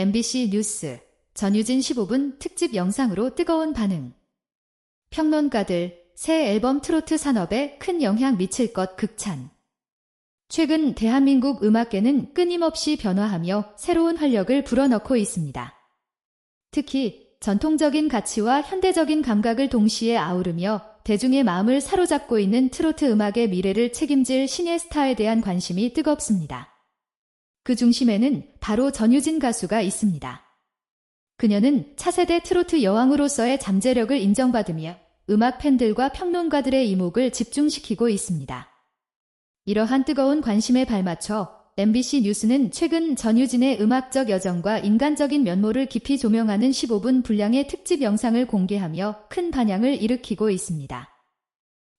MBC 뉴스 전유진 15분 특집 영상으로 뜨거운 반응. 평론가들 새 앨범 트로트 산업에 큰 영향 미칠 것 극찬. 최근 대한민국 음악계는 끊임없이 변화하며 새로운 활력을 불어넣고 있습니다. 특히 전통적인 가치와 현대적인 감각을 동시에 아우르며 대중의 마음을 사로잡고 있는 트로트 음악의 미래를 책임질 신의 스타에 대한 관심이 뜨겁습니다. 그 중심에는 바로 전유진 가수가 있습니다. 그녀는 차세대 트로트 여왕으로서의 잠재력을 인정받으며 음악 팬들과 평론가들의 이목을 집중시키고 있습니다. 이러한 뜨거운 관심에 발맞춰 MBC 뉴스는 최근 전유진의 음악적 여정과 인간적인 면모를 깊이 조명하는 15분 분량의 특집 영상을 공개하며 큰 반향을 일으키고 있습니다.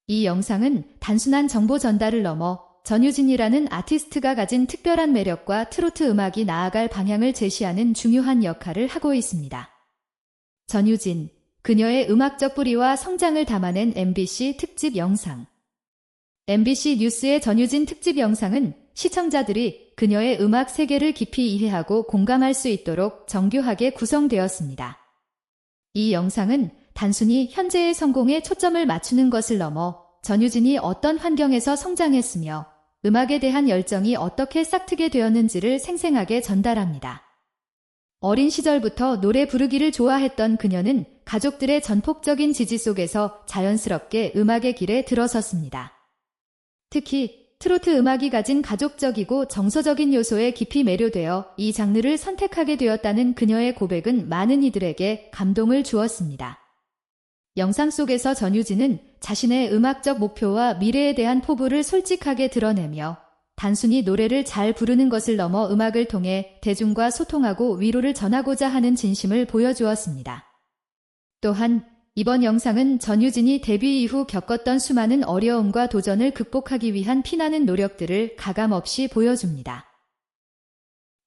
이 영상은 단순한 정보 전달을 넘어 전유진이라는 아티스트가 가진 특별한 매력과 트로트 음악이 나아갈 방향을 제시하는 중요한 역할을 하고 있습니다. 전유진, 그녀의 음악적 뿌리와 성장을 담아낸 MBC 특집 영상. MBC 뉴스의 전유진 특집 영상은 시청자들이 그녀의 음악 세계를 깊이 이해하고 공감할 수 있도록 정교하게 구성되었습니다. 이 영상은 단순히 현재의 성공에 초점을 맞추는 것을 넘어 전유진이 어떤 환경에서 성장했으며 음악에 대한 열정이 어떻게 싹트게 되었는지를 생생하게 전달합니다. 어린 시절부터 노래 부르기를 좋아했던 그녀는 가족들의 전폭적인 지지 속에서 자연스럽게 음악의 길에 들어섰습니다. 특히 트로트 음악이 가진 가족적이고 정서적인 요소에 깊이 매료되어 이 장르를 선택하게 되었다는 그녀의 고백은 많은 이들에게 감동을 주었습니다. 영상 속에서 전유진은 자신의 음악적 목표와 미래에 대한 포부를 솔직하게 드러내며 단순히 노래를 잘 부르는 것을 넘어 음악을 통해 대중과 소통하고 위로를 전하고자 하는 진심을 보여주었습니다. 또한 이번 영상은 전유진이 데뷔 이후 겪었던 수많은 어려움과 도전을 극복하기 위한 피나는 노력들을 가감없이 보여줍니다.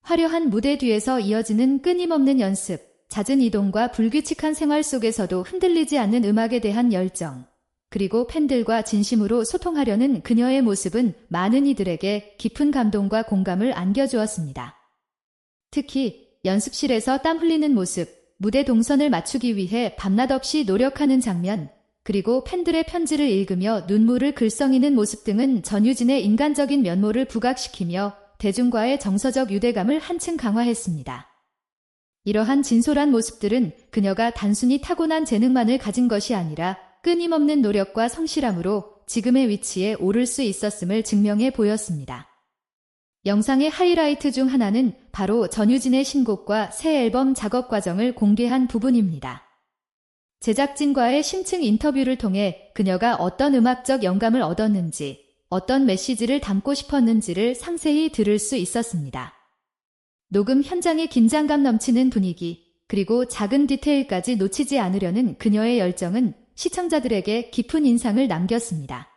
화려한 무대 뒤에서 이어지는 끊임없는 연습, 잦은 이동과 불규칙한 생활 속에서도 흔들리지 않는 음악에 대한 열정, 그리고 팬들과 진심으로 소통하려는 그녀의 모습은 많은 이들에게 깊은 감동과 공감을 안겨주었습니다. 특히 연습실에서 땀 흘리는 모습, 무대 동선을 맞추기 위해 밤낮 없이 노력하는 장면, 그리고 팬들의 편지를 읽으며 눈물을 글썽이는 모습 등은 전유진의 인간적인 면모를 부각시키며 대중과의 정서적 유대감을 한층 강화했습니다. 이러한 진솔한 모습들은 그녀가 단순히 타고난 재능만을 가진 것이 아니라 끊임없는 노력과 성실함으로 지금의 위치에 오를 수 있었음을 증명해 보였습니다. 영상의 하이라이트 중 하나는 바로 전유진의 신곡과 새 앨범 작업 과정을 공개한 부분입니다. 제작진과의 심층 인터뷰를 통해 그녀가 어떤 음악적 영감을 얻었는지, 어떤 메시지를 담고 싶었는지를 상세히 들을 수 있었습니다. 녹음 현장의 긴장감 넘치는 분위기, 그리고 작은 디테일까지 놓치지 않으려는 그녀의 열정은 시청자들에게 깊은 인상을 남겼습니다.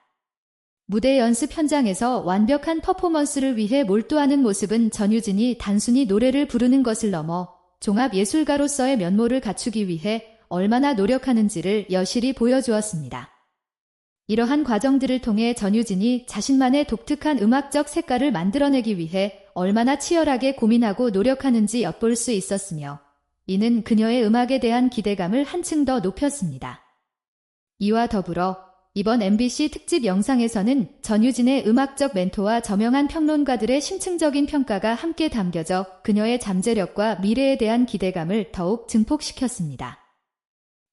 무대 연습 현장에서 완벽한 퍼포먼스를 위해 몰두하는 모습은 전유진이 단순히 노래를 부르는 것을 넘어 종합 예술가로서의 면모를 갖추기 위해 얼마나 노력하는지를 여실히 보여주었습니다. 이러한 과정들을 통해 전유진이 자신만의 독특한 음악적 색깔을 만들어내기 위해 얼마나 치열하게 고민하고 노력하는지 엿볼 수 있었으며 이는 그녀의 음악에 대한 기대감을 한층 더 높였습니다. 이와 더불어 이번 MBC 특집 영상에서는 전유진의 음악적 멘토와 저명한 평론가들의 심층적인 평가가 함께 담겨져 그녀의 잠재력과 미래에 대한 기대감을 더욱 증폭시켰습니다.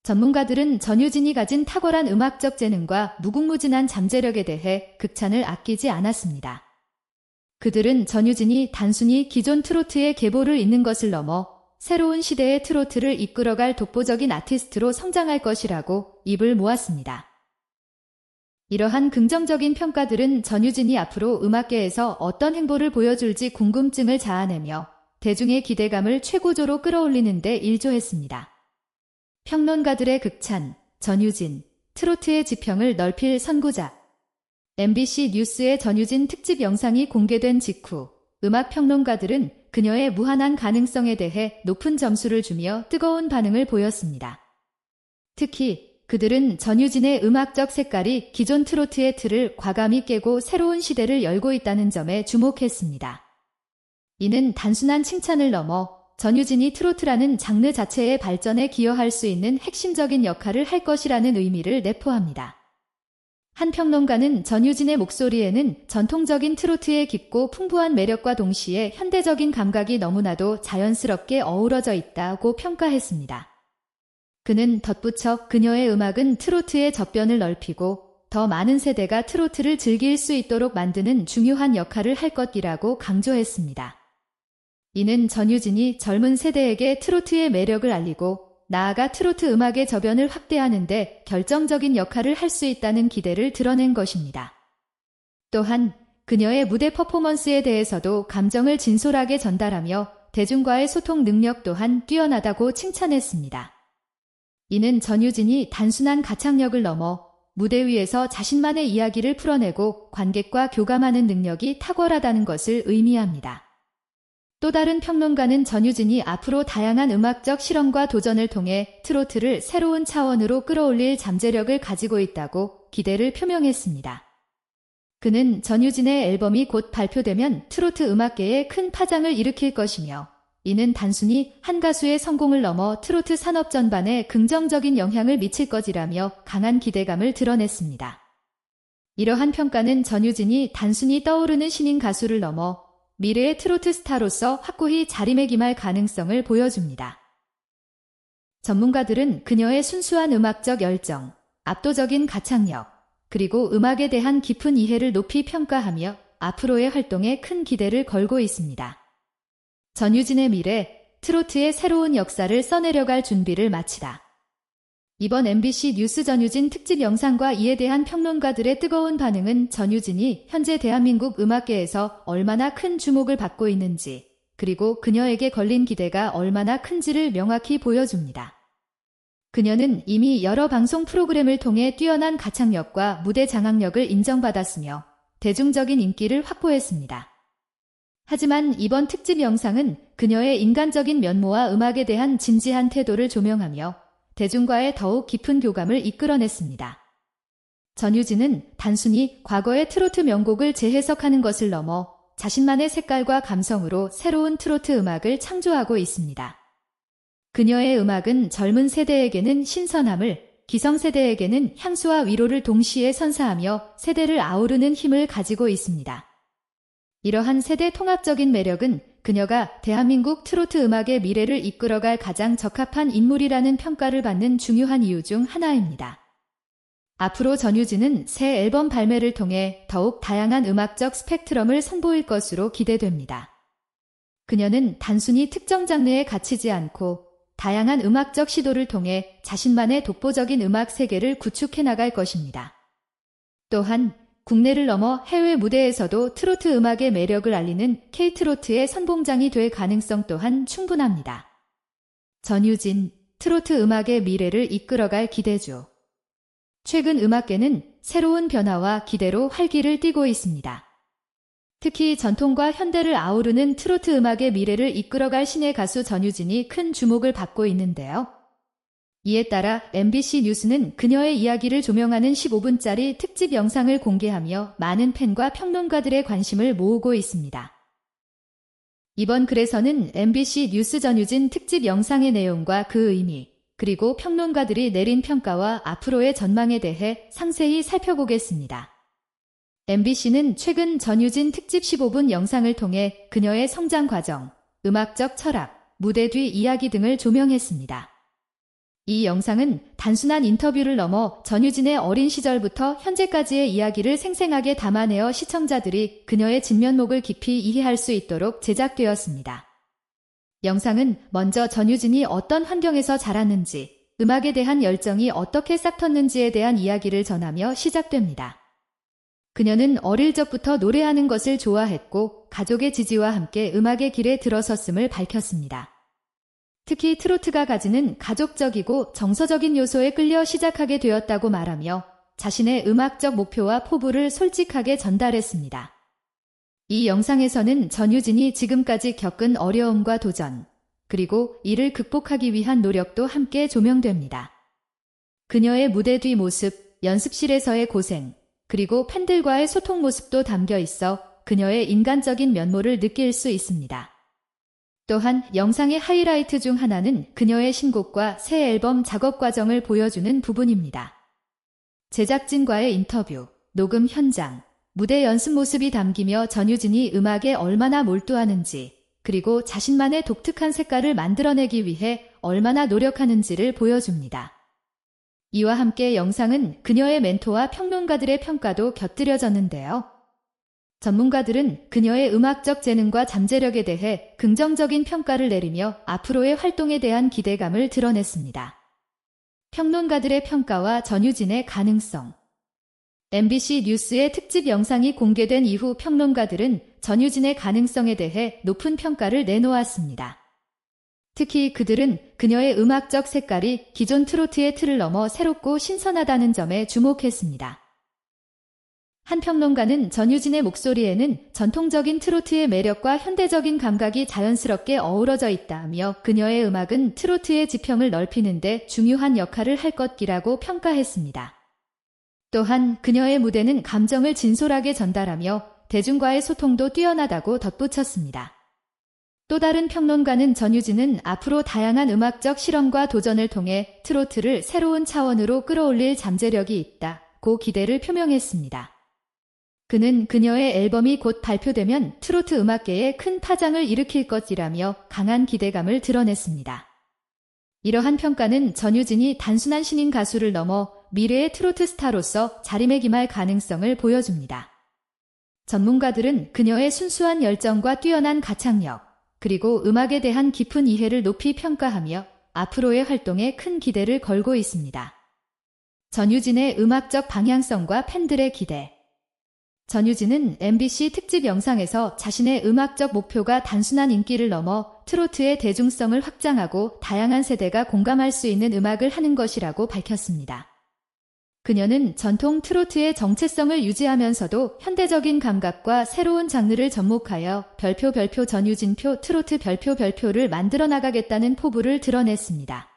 전문가들은 전유진이 가진 탁월한 음악적 재능과 무궁무진한 잠재력에 대해 극찬을 아끼지 않았습니다. 그들은 전유진이 단순히 기존 트로트의 계보를 잇는 것을 넘어 새로운 시대의 트로트를 이끌어갈 독보적인 아티스트로 성장할 것이라고 입을 모았습니다. 이러한 긍정적인 평가들은 전유진이 앞으로 음악계에서 어떤 행보를 보여줄지 궁금증을 자아내며 대중의 기대감을 최고조로 끌어올리는 데 일조했습니다. 평론가들의 극찬, 전유진, 트로트의 지평을 넓힐 선구자. MBC 뉴스의 전유진 특집 영상이 공개된 직후 음악 평론가들은 그녀의 무한한 가능성에 대해 높은 점수를 주며 뜨거운 반응을 보였습니다. 특히 그들은 전유진의 음악적 색깔이 기존 트로트의 틀을 과감히 깨고 새로운 시대를 열고 있다는 점에 주목했습니다. 이는 단순한 칭찬을 넘어 전유진이 트로트라는 장르 자체의 발전에 기여할 수 있는 핵심적인 역할을 할 것이라는 의미를 내포합니다. 한 평론가는 전유진의 목소리에는 전통적인 트로트의 깊고 풍부한 매력과 동시에 현대적인 감각이 너무나도 자연스럽게 어우러져 있다고 평가했습니다. 그는 덧붙여 그녀의 음악은 트로트의 접변을 넓히고 더 많은 세대가 트로트를 즐길 수 있도록 만드는 중요한 역할을 할 것이라고 강조했습니다. 이는 전유진이 젊은 세대에게 트로트의 매력을 알리고 나아가 트로트 음악의 저변을 확대하는데 결정적인 역할을 할 수 있다는 기대를 드러낸 것입니다. 또한 그녀의 무대 퍼포먼스에 대해서도 감정을 진솔하게 전달하며 대중과의 소통 능력 또한 뛰어나다고 칭찬했습니다. 이는 전유진이 단순한 가창력을 넘어 무대 위에서 자신만의 이야기를 풀어내고 관객과 교감하는 능력이 탁월하다는 것을 의미합니다. 또 다른 평론가는 전유진이 앞으로 다양한 음악적 실험과 도전을 통해 트로트를 새로운 차원으로 끌어올릴 잠재력을 가지고 있다고 기대를 표명했습니다. 그는 전유진의 앨범이 곧 발표되면 트로트 음악계에 큰 파장을 일으킬 것이며 이는 단순히 한 가수의 성공을 넘어 트로트 산업 전반에 긍정적인 영향을 미칠 것이라며 강한 기대감을 드러냈습니다. 이러한 평가는 전유진이 단순히 떠오르는 신인 가수를 넘어 미래의 트로트 스타로서 확고히 자리매김할 가능성을 보여줍니다. 전문가들은 그녀의 순수한 음악적 열정, 압도적인 가창력, 그리고 음악에 대한 깊은 이해를 높이 평가하며 앞으로의 활동에 큰 기대를 걸고 있습니다. 전유진의 미래, 트로트의 새로운 역사를 써내려갈 준비를 마치다. 이번 MBC 뉴스 전유진 특집 영상과 이에 대한 평론가들의 뜨거운 반응은 전유진이 현재 대한민국 음악계에서 얼마나 큰 주목을 받고 있는지, 그리고 그녀에게 걸린 기대가 얼마나 큰지를 명확히 보여줍니다. 그녀는 이미 여러 방송 프로그램을 통해 뛰어난 가창력과 무대 장악력을 인정받았으며 대중적인 인기를 확보했습니다. 하지만 이번 특집 영상은 그녀의 인간적인 면모와 음악에 대한 진지한 태도를 조명하며 대중과의 더욱 깊은 교감을 이끌어냈습니다. 전유진은 단순히 과거의 트로트 명곡을 재해석하는 것을 넘어 자신만의 색깔과 감성으로 새로운 트로트 음악을 창조하고 있습니다. 그녀의 음악은 젊은 세대에게는 신선함을, 기성세대에게는 향수와 위로를 동시에 선사하며 세대를 아우르는 힘을 가지고 있습니다. 이러한 세대 통합적인 매력은 그녀가 대한민국 트로트 음악의 미래를 이끌어갈 가장 적합한 인물이라는 평가를 받는 중요한 이유 중 하나입니다. 앞으로 전유진은 새 앨범 발매를 통해 더욱 다양한 음악적 스펙트럼을 선보일 것으로 기대됩니다. 그녀는 단순히 특정 장르에 갇히지 않고 다양한 음악적 시도를 통해 자신만의 독보적인 음악 세계를 구축해 나갈 것입니다. 또한 국내를 넘어 해외 무대에서도 트로트 음악의 매력을 알리는 K트로트의 선봉장이 될 가능성 또한 충분합니다. 전유진, 트로트 음악의 미래를 이끌어갈 기대주. 최근 음악계는 새로운 변화와 기대로 활기를 띠고 있습니다. 특히 전통과 현대를 아우르는 트로트 음악의 미래를 이끌어갈 신의 가수 전유진이 큰 주목을 받고 있는데요. 이에 따라 MBC 뉴스는 그녀의 이야기를 조명하는 15분짜리 특집 영상을 공개하며 많은 팬과 평론가들의 관심을 모으고 있습니다. 이번 글에서는 MBC 뉴스 전유진 특집 영상의 내용과 그 의미, 그리고 평론가들이 내린 평가와 앞으로의 전망에 대해 상세히 살펴보겠습니다. MBC는 최근 전유진 특집 15분 영상을 통해 그녀의 성장 과정, 음악적 철학, 무대 뒤 이야기 등을 조명했습니다. 이 영상은 단순한 인터뷰를 넘어 전유진의 어린 시절부터 현재까지의 이야기를 생생하게 담아내어 시청자들이 그녀의 진면목을 깊이 이해할 수 있도록 제작되었습니다. 영상은 먼저 전유진이 어떤 환경에서 자랐는지, 음악에 대한 열정이 어떻게 싹텄는지에 대한 이야기를 전하며 시작됩니다. 그녀는 어릴 적부터 노래하는 것을 좋아했고 가족의 지지와 함께 음악의 길에 들어섰음을 밝혔습니다. 특히 트로트가 가지는 가족적이고 정서적인 요소에 끌려 시작하게 되었다고 말하며 자신의 음악적 목표와 포부를 솔직하게 전달했습니다. 이 영상에서는 전유진이 지금까지 겪은 어려움과 도전, 그리고 이를 극복하기 위한 노력도 함께 조명됩니다. 그녀의 무대 뒤 모습, 연습실에서의 고생, 그리고 팬들과의 소통 모습도 담겨 있어 그녀의 인간적인 면모를 느낄 수 있습니다. 또한 영상의 하이라이트 중 하나는 그녀의 신곡과 새 앨범 작업 과정을 보여주는 부분입니다. 제작진과의 인터뷰, 녹음 현장, 무대 연습 모습이 담기며 전유진이 음악에 얼마나 몰두하는지, 그리고 자신만의 독특한 색깔을 만들어내기 위해 얼마나 노력하는지를 보여줍니다. 이와 함께 영상은 그녀의 멘토와 평론가들의 평가도 곁들여졌는데요. 전문가들은 그녀의 음악적 재능과 잠재력에 대해 긍정적인 평가를 내리며 앞으로의 활동에 대한 기대감을 드러냈습니다. 평론가들의 평가와 전유진의 가능성 MBC 뉴스의 특집 영상이 공개된 이후 평론가들은 전유진의 가능성에 대해 높은 평가를 내놓았습니다. 특히 그들은 그녀의 음악적 색깔이 기존 트로트의 틀을 넘어 새롭고 신선하다는 점에 주목했습니다. 한 평론가는 전유진의 목소리에는 전통적인 트로트의 매력과 현대적인 감각이 자연스럽게 어우러져 있다며 그녀의 음악은 트로트의 지평을 넓히는데 중요한 역할을 할 것이라고 평가했습니다. 또한 그녀의 무대는 감정을 진솔하게 전달하며 대중과의 소통도 뛰어나다고 덧붙였습니다. 또 다른 평론가는 전유진은 앞으로 다양한 음악적 실험과 도전을 통해 트로트를 새로운 차원으로 끌어올릴 잠재력이 있다고 기대를 표명했습니다. 그는 그녀의 앨범이 곧 발표되면 트로트 음악계에 큰 파장을 일으킬 것이라며 강한 기대감을 드러냈습니다. 이러한 평가는 전유진이 단순한 신인 가수를 넘어 미래의 트로트 스타로서 자리매김할 가능성을 보여줍니다. 전문가들은 그녀의 순수한 열정과 뛰어난 가창력, 그리고 음악에 대한 깊은 이해를 높이 평가하며 앞으로의 활동에 큰 기대를 걸고 있습니다. 전유진의 음악적 방향성과 팬들의 기대 전유진은 MBC 특집 영상에서 자신의 음악적 목표가 단순한 인기를 넘어 트로트의 대중성을 확장하고 다양한 세대가 공감할 수 있는 음악을 하는 것이라고 밝혔습니다. 그녀는 전통 트로트의 정체성을 유지하면서도 현대적인 감각과 새로운 장르를 접목하여 별표 별표 전유진표 트로트 별표 별표를 만들어 나가겠다는 포부를 드러냈습니다.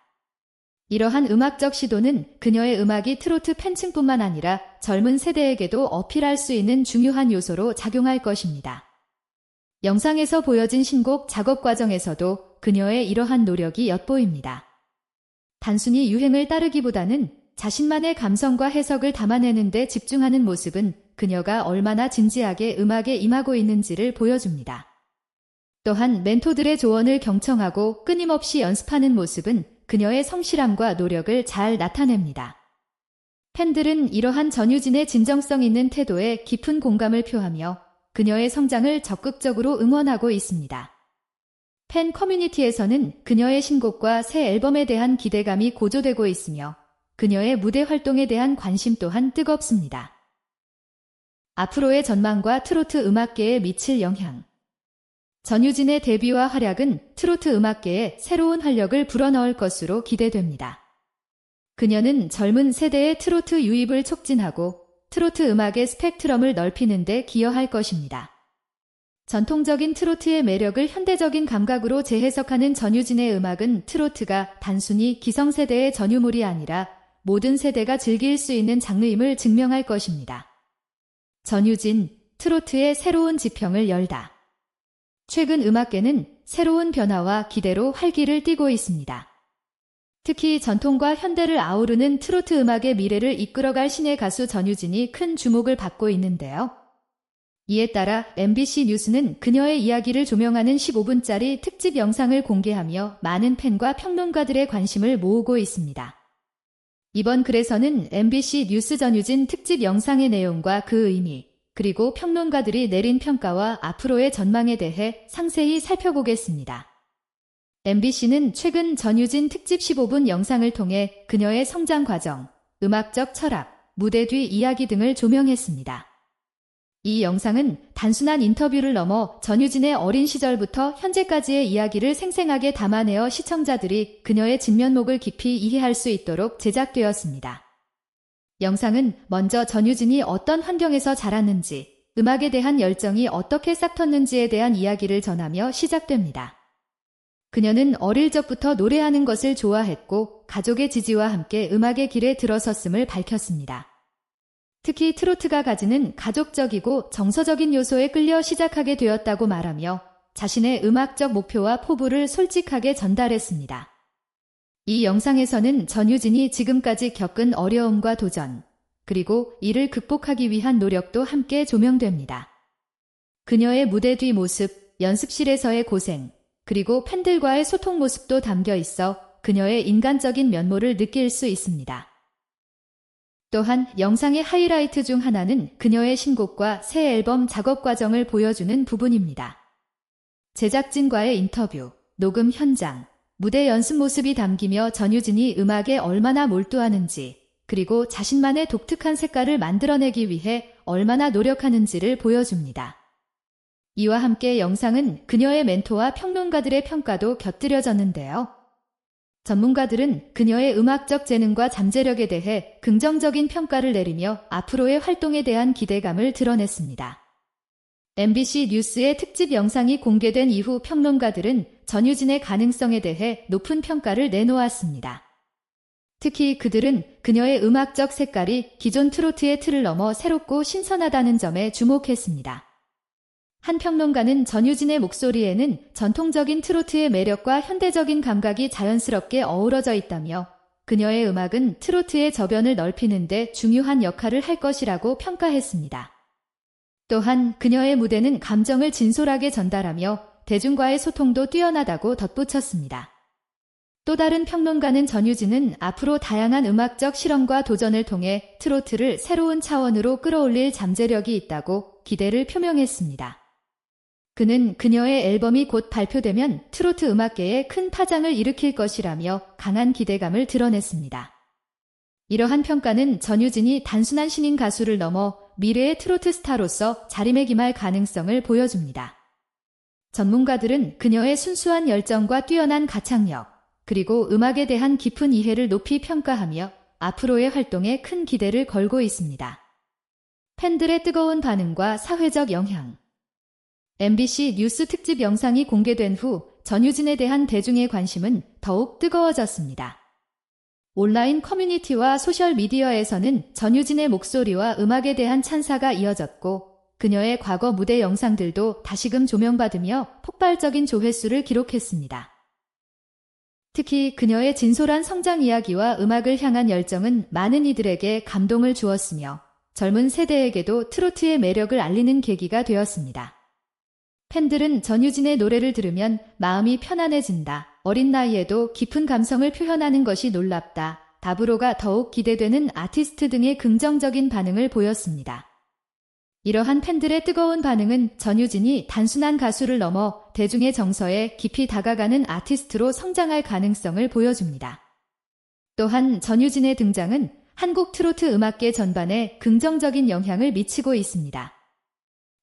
이러한 음악적 시도는 그녀의 음악이 트로트 팬층뿐만 아니라 젊은 세대에게도 어필할 수 있는 중요한 요소로 작용할 것입니다. 영상에서 보여진 신곡 작업 과정에서도 그녀의 이러한 노력이 엿보입니다. 단순히 유행을 따르기보다는 자신만의 감성과 해석을 담아내는 데 집중하는 모습은 그녀가 얼마나 진지하게 음악에 임하고 있는지를 보여줍니다. 또한 멘토들의 조언을 경청하고 끊임없이 연습하는 모습은 그녀의 성실함과 노력을 잘 나타냅니다. 팬들은 이러한 전유진의 진정성 있는 태도에 깊은 공감을 표하며 그녀의 성장을 적극적으로 응원하고 있습니다. 팬 커뮤니티에서는 그녀의 신곡과 새 앨범에 대한 기대감이 고조되고 있으며 그녀의 무대 활동에 대한 관심 또한 뜨겁습니다. 앞으로의 전망과 트로트 음악계에 미칠 영향. 전유진의 데뷔와 활약은 트로트 음악계에 새로운 활력을 불어넣을 것으로 기대됩니다. 그녀는 젊은 세대의 트로트 유입을 촉진하고 트로트 음악의 스펙트럼을 넓히는 데 기여할 것입니다. 전통적인 트로트의 매력을 현대적인 감각으로 재해석하는 전유진의 음악은 트로트가 단순히 기성세대의 전유물이 아니라 모든 세대가 즐길 수 있는 장르임을 증명할 것입니다. 전유진, 트로트의 새로운 지평을 열다. 최근 음악계는 새로운 변화와 기대로 활기를 띠고 있습니다. 특히 전통과 현대를 아우르는 트로트 음악의 미래를 이끌어갈 신의 가수 전유진이 큰 주목을 받고 있는데요. 이에 따라 MBC 뉴스는 그녀의 이야기를 조명하는 15분짜리 특집 영상을 공개하며 많은 팬과 평론가들의 관심을 모으고 있습니다. 이번 글에서는 MBC 뉴스 전유진 특집 영상의 내용과 그 의미, 그리고 평론가들이 내린 평가와 앞으로의 전망에 대해 상세히 살펴보겠습니다. MBC는 최근 전유진 특집 15분 영상을 통해 그녀의 성장 과정, 음악적 철학, 무대 뒤 이야기 등을 조명했습니다. 이 영상은 단순한 인터뷰를 넘어 전유진의 어린 시절부터 현재까지의 이야기를 생생하게 담아내어 시청자들이 그녀의 진면목을 깊이 이해할 수 있도록 제작되었습니다. 영상은 먼저 전유진이 어떤 환경에서 자랐는지, 음악에 대한 열정이 어떻게 싹텄는지에 대한 이야기를 전하며 시작됩니다. 그녀는 어릴 적부터 노래하는 것을 좋아했고 가족의 지지와 함께 음악의 길에 들어섰음을 밝혔습니다. 특히 트로트가 가지는 가족적이고 정서적인 요소에 끌려 시작하게 되었다고 말하며 자신의 음악적 목표와 포부를 솔직하게 전달했습니다. 이 영상에서는 전유진이 지금까지 겪은 어려움과 도전, 그리고 이를 극복하기 위한 노력도 함께 조명됩니다. 그녀의 무대 뒤 모습, 연습실에서의 고생, 그리고 팬들과의 소통 모습도 담겨 있어 그녀의 인간적인 면모를 느낄 수 있습니다. 또한 영상의 하이라이트 중 하나는 그녀의 신곡과 새 앨범 작업 과정을 보여주는 부분입니다. 제작진과의 인터뷰, 녹음 현장, 무대 연습 모습이 담기며 전유진이 음악에 얼마나 몰두하는지, 그리고 자신만의 독특한 색깔을 만들어내기 위해 얼마나 노력하는지를 보여줍니다. 이와 함께 영상은 그녀의 멘토와 평론가들의 평가도 곁들여졌는데요. 전문가들은 그녀의 음악적 재능과 잠재력에 대해 긍정적인 평가를 내리며 앞으로의 활동에 대한 기대감을 드러냈습니다. MBC 뉴스의 특집 영상이 공개된 이후 평론가들은 전유진의 가능성에 대해 높은 평가를 내놓았습니다. 특히 그들은 그녀의 음악적 색깔이 기존 트로트의 틀을 넘어 새롭고 신선하다는 점에 주목했습니다. 한 평론가는 전유진의 목소리에는 전통적인 트로트의 매력과 현대적인 감각이 자연스럽게 어우러져 있다며 그녀의 음악은 트로트의 저변을 넓히는데 중요한 역할을 할 것이라고 평가했습니다. 또한 그녀의 무대는 감정을 진솔하게 전달하며 대중과의 소통도 뛰어나다고 덧붙였습니다. 또 다른 평론가는 전유진은 앞으로 다양한 음악적 실험과 도전을 통해 트로트를 새로운 차원으로 끌어올릴 잠재력이 있다고 기대를 표명했습니다. 그는 그녀의 앨범이 곧 발표되면 트로트 음악계에 큰 파장을 일으킬 것이라며 강한 기대감을 드러냈습니다. 이러한 평가는 전유진이 단순한 신인 가수를 넘어 미래의 트로트 스타로서 자리매김할 가능성을 보여줍니다. 전문가들은 그녀의 순수한 열정과 뛰어난 가창력, 그리고 음악에 대한 깊은 이해를 높이 평가하며 앞으로의 활동에 큰 기대를 걸고 있습니다. 팬들의 뜨거운 반응과 사회적 영향 MBC 뉴스 특집 영상이 공개된 후 전유진에 대한 대중의 관심은 더욱 뜨거워졌습니다. 온라인 커뮤니티와 소셜미디어에서는 전유진의 목소리와 음악에 대한 찬사가 이어졌고 그녀의 과거 무대 영상들도 다시금 조명받으며 폭발적인 조회수를 기록했습니다. 특히 그녀의 진솔한 성장 이야기와 음악을 향한 열정은 많은 이들에게 감동을 주었으며 젊은 세대에게도 트로트의 매력을 알리는 계기가 되었습니다. 팬들은 전유진의 노래를 들으면 마음이 편안해진다. 어린 나이에도 깊은 감성을 표현하는 것이 놀랍다. 다브로가 더욱 기대되는 아티스트 등의 긍정적인 반응을 보였습니다. 이러한 팬들의 뜨거운 반응은 전유진이 단순한 가수를 넘어 대중의 정서에 깊이 다가가는 아티스트로 성장할 가능성을 보여줍니다. 또한 전유진의 등장은 한국 트로트 음악계 전반에 긍정적인 영향을 미치고 있습니다.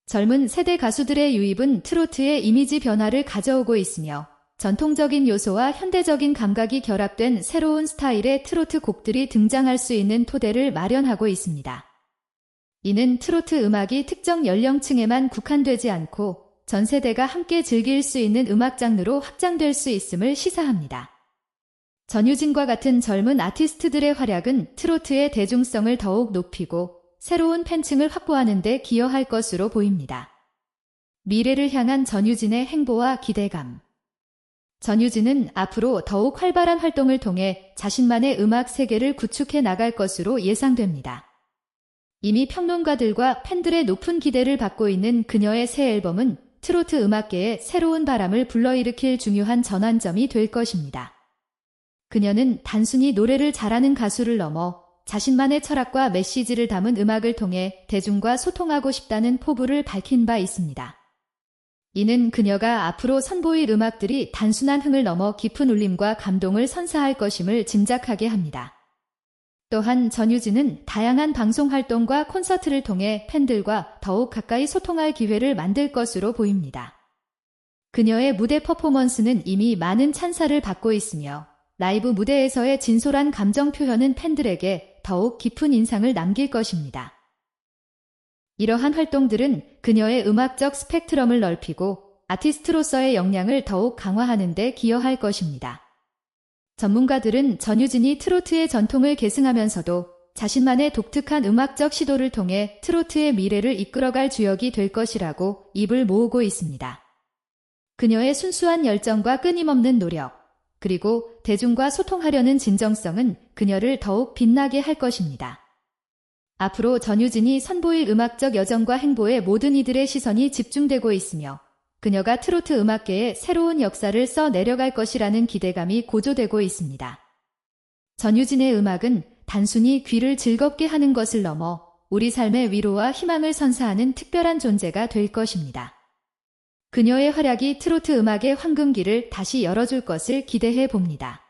젊은 세대 가수들의 유입은 트로트의 이미지 변화를 가져오고 있으며 전통적인 요소와 현대적인 감각이 결합된 새로운 스타일의 트로트 곡들이 등장할 수 있는 토대를 마련하고 있습니다. 이는 트로트 음악이 특정 연령층에만 국한되지 않고 전 세대가 함께 즐길 수 있는 음악 장르로 확장될 수 있음을 시사합니다. 전유진과 같은 젊은 아티스트들의 활약은 트로트의 대중성을 더욱 높이고 새로운 팬층을 확보하는 데 기여할 것으로 보입니다. 미래를 향한 전유진의 행보와 기대감. 전유진은 앞으로 더욱 활발한 활동을 통해 자신만의 음악 세계를 구축해 나갈 것으로 예상됩니다. 이미 평론가들과 팬들의 높은 기대를 받고 있는 그녀의 새 앨범은 트로트 음악계에 새로운 바람을 불러일으킬 중요한 전환점이 될 것입니다. 그녀는 단순히 노래를 잘하는 가수를 넘어 자신만의 철학과 메시지를 담은 음악을 통해 대중과 소통하고 싶다는 포부를 밝힌 바 있습니다. 이는 그녀가 앞으로 선보일 음악들이 단순한 흥을 넘어 깊은 울림과 감동을 선사할 것임을 짐작하게 합니다. 또한 전유진은 다양한 방송 활동과 콘서트를 통해 팬들과 더욱 가까이 소통할 기회를 만들 것으로 보입니다. 그녀의 무대 퍼포먼스는 이미 많은 찬사를 받고 있으며 라이브 무대에서의 진솔한 감정 표현은 팬들에게 더욱 깊은 인상을 남길 것입니다. 이러한 활동들은 그녀의 음악적 스펙트럼을 넓히고 아티스트로서의 역량을 더욱 강화하는 데 기여할 것입니다. 전문가들은 전유진이 트로트의 전통을 계승하면서도 자신만의 독특한 음악적 시도를 통해 트로트의 미래를 이끌어갈 주역이 될 것이라고 입을 모으고 있습니다. 그녀의 순수한 열정과 끊임없는 노력, 그리고 대중과 소통하려는 진정성은 그녀를 더욱 빛나게 할 것입니다. 앞으로 전유진이 선보일 음악적 여정과 행보에 모든 이들의 시선이 집중되고 있으며 그녀가 트로트 음악계에 새로운 역사를 써 내려갈 것이라는 기대감이 고조되고 있습니다. 전유진의 음악은 단순히 귀를 즐겁게 하는 것을 넘어 우리 삶의 위로와 희망을 선사하는 특별한 존재가 될 것입니다. 그녀의 활약이 트로트 음악의 황금기를 다시 열어줄 것을 기대해 봅니다.